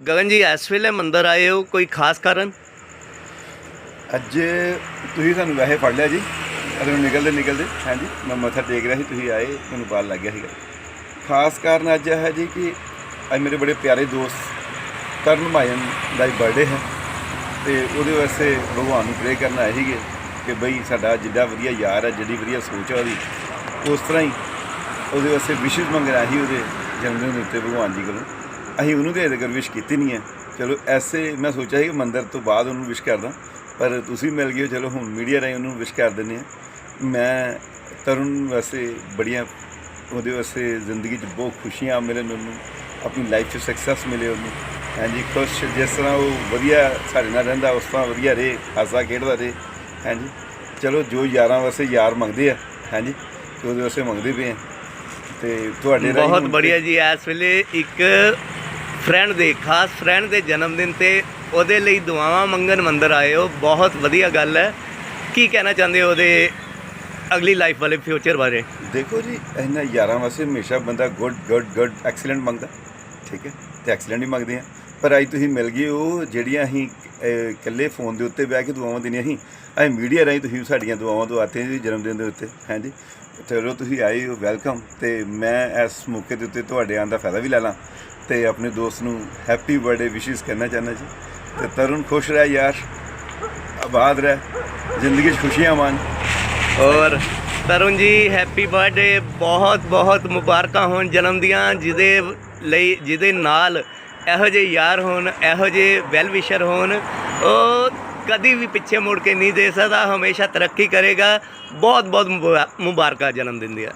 ਗਗਨ ਜੀ, ਇਸ ਵੇਲੇ ਮੰਦਰ ਆਏ ਹੋ, ਕੋਈ ਖਾਸ ਕਾਰਨ? ਅੱਜ ਤੁਸੀਂ ਸਾਨੂੰ ਵੈਸੇ ਫੜ ਲਿਆ ਜੀ। ਅਸੀਂ ਨਿਕਲਦੇ ਨਿਕਲਦੇ। ਹਾਂਜੀ, ਮੈਂ ਮੱਥਾ ਟੇਕ ਰਿਹਾ ਸੀ, ਤੁਸੀਂ ਆਏ, ਮੈਨੂੰ ਪਤਾ ਲੱਗ ਗਿਆ ਸੀਗਾ। ਖਾਸ ਕਾਰਨ ਅੱਜ ਇਹ ਹੈ ਜੀ ਕਿ ਅੱਜ ਮੇਰੇ ਬੜੇ ਪਿਆਰੇ ਦੋਸਤ ਕਰਨ ਮਾਇਨ ਦਾ ਬਰਥਡੇ ਹੈ। ਤੇ ਉਹਦੇ ਵਾਸਤੇ ਭਗਵਾਨ ਨੂੰ ਪ੍ਰੇ ਕਰਨ ਆਏ ਸੀਗੇ ਕਿ ਬਈ ਸਾਡਾ ਜਿੱਡਾ ਵਧੀਆ ਯਾਰ ਹੈ ਜਿਹੜੀ ਵਧੀਆ ਸੋਚ ਹੈ ਉਹਦੀ, ਉਸ ਤਰ੍ਹਾਂ ਹੀ ਉਹਦੇ ਵਾਸਤੇ ਵਿਸ਼ੇਸ਼ ਮੰਗਣਾ ਸੀ ਉਹਦੇ ਜਨਮ ਦਿਨ ਦੇ ਉੱਤੇ ਭਗਵਾਨ ਜੀ ਕੋਲੋਂ। ਅਸੀਂ ਉਹਨੂੰ ਤੇ ਅਜੇ ਵਿਸ਼ ਕੀਤੀ ਨਹੀਂ ਹੈ। ਚਲੋ ਐਸੇ ਮੈਂ ਸੋਚਿਆ ਸੀ ਕਿ ਮੰਦਰ ਤੋਂ ਬਾਅਦ ਉਹਨੂੰ ਵਿਸ਼ ਕਰਦਾ। ਪਰ ਤੁਸੀਂ ਮਿਲ ਗਏ ਚਲੋ ਹੁਣ ਮੀਡੀਆ ਰਾਹੀਂ ਉਹਨੂੰ ਵਿਸ਼ ਕਰ ਦਿੰਦੇ ਆ ਮੈਂ ਤਰੁਣ ਵਾਸਤੇ ਬੜੀਆਂ ਉਹਦੇ ਵਾਸਤੇ ਜ਼ਿੰਦਗੀ 'ਚ ਬਹੁਤ ਖੁਸ਼ੀਆਂ ਮਿਲਣ ਉਹਨੂੰ ਆਪਣੀ ਲਾਈਫ 'ਚ ਸਕਸੈਸ ਮਿਲੇ ਉਹਨੂੰ। ਹਾਂਜੀ ਖੁਸ਼ ਜਿਸ ਤਰ੍ਹਾਂ ਉਹ ਵਧੀਆ ਸਾਡੇ ਨਾਲ ਰਹਿੰਦਾ ਉਸ ਤਰ੍ਹਾਂ ਵਧੀਆ ਰਹੇ ਹਾਸਾ ਖੇਡਦਾ ਰਹੇ। ਹਾਂਜੀ ਚਲੋ ਜੋ ਯਾਰਾਂ ਵਾਸਤੇ ਯਾਰ ਮੰਗਦੇ ਆ। ਹਾਂਜੀ ਤੇ ਉਹਦੇ ਵਾਸਤੇ ਮੰਗਦੇ ਪਏ ਆ। ਤੇ ਤੁਹਾਡੇ ਬਹੁਤ ਬੜੀਆ ਜੀ ਇਸ ਵੇਲੇ ਇੱਕ ਫਰੈਂਡ ਦੇ, ਖਾਸ ਫਰੈਂਡ ਦੇ ਜਨਮ ਦਿਨ ਤੇ ਉਹਦੇ ਲਈ ਦੁਆਵਾਂ ਮੰਗਣ ਮੰਦਰ ਆਏ ਹੋ। ਬਹੁਤ ਵਧੀਆ ਗੱਲ ਹੈ। ਕੀ ਕਹਿਣਾ ਚਾਹੁੰਦੇ ਹੋ ਉਹਦੇ ਅਗਲੀ ਲਾਈਫ ਵਾਲੇ ਫਿਊਚਰ ਬਾਰੇ? ਦੇਖੋ ਜੀ, ਇਹਨਾਂ ਯਾਰਾਂ ਵਾਸਤੇ ਹਮੇਸ਼ਾ ਬੰਦਾ ਗੁੱਡ ਗੁੱਡ ਗੁੱਡ ਐਕਸਲੈਂਟ ਮੰਗਦਾ। ਠੀਕ ਹੈ? ਤੇ ਐਕਸਲੈਂਟ ਹੀ ਮੰਗਦੇ ਆ। ਪਰ ਅੱਜ ਤੁਸੀਂ ਮਿਲ ਗਏ ਉਹ ਜਿਹੜੀਆਂ ਅਸੀਂ ਇਕੱਲੇ ਫੋਨ ਦੇ ਉੱਤੇ ਬਹਿ ਕੇ ਦੁਆਵਾਂ ਦੇਣੀਆਂ ਸੀ। ਅਸੀਂ ਮੀਡੀਆ ਰਾਹੀਂ ਤੁਸੀਂ ਸਾਡੀਆਂ ਦੁਆਵਾਂ ਦਵਾਤੇ ਜੀ ਜਨਮ ਦਿਨ ਦੇ ਉੱਤੇ ਹਾਂਜੀ ਚਲੋ ਤੁਸੀਂ ਆਏ ਹੋ, ਵੈਲਕਮ। ਤੇ ਮੈਂ ਇਸ ਮੌਕੇ ਦੇ ਉੱਤੇ ਤੁਹਾਡੇ ਆਉਣ ਦਾ ਫਾਇਦਾ ਵੀ ਲੈ ਲਾਂ ਤੇ ਆਪਣੇ ਦੋਸਤ ਨੂੰ ਹੈਪੀ ਬਰਥਡੇ ਵਿਸ਼ੇਸ ਕਰਨਾ ਚਾਹੁੰਦਾ ਜੀ। ਤੇ ਤਰੁਣ ਖੁਸ਼ ਰਹਿ ਯਾਰ, ਆਬਾਦ ਰਹਿ, ਜ਼ਿੰਦਗੀ 'ਚ ਖੁਸ਼ੀਆਂ ਮਾਣ ਔਰ ਤਰੁਣ ਜੀ, ਹੈਪੀ ਬਰਥਡੇ ਬਹੁਤ ਬਹੁਤ ਮੁਬਾਰਕਾਂ ਹੋਣ ਜਨਮ ਦੀਆਂ, ਜਿਹਦੇ ਲਈ, ਜਿਹਦੇ ਨਾਲ ਇਹੋ ਜਿਹੇ ਯਾਰ ਹੋਣ, ਇਹੋ ਜਿਹੇ ਵੈਲ ਵਿਸ਼ਰ ਹੋਣ, ਉਹ ਕਦੀ ਵੀ ਪਿੱਛੇ ਮੁੜ ਕੇ ਨਹੀਂ ਦੇ ਸਕਦਾ, ਹਮੇਸ਼ਾ ਤਰੱਕੀ ਕਰੇਗਾ। ਬਹੁਤ ਬਹੁਤ ਮੁਬਾ- ਮੁਬਾਰਕਾਂ ਜਨਮ ਦਿਨ ਦੀਆਂ।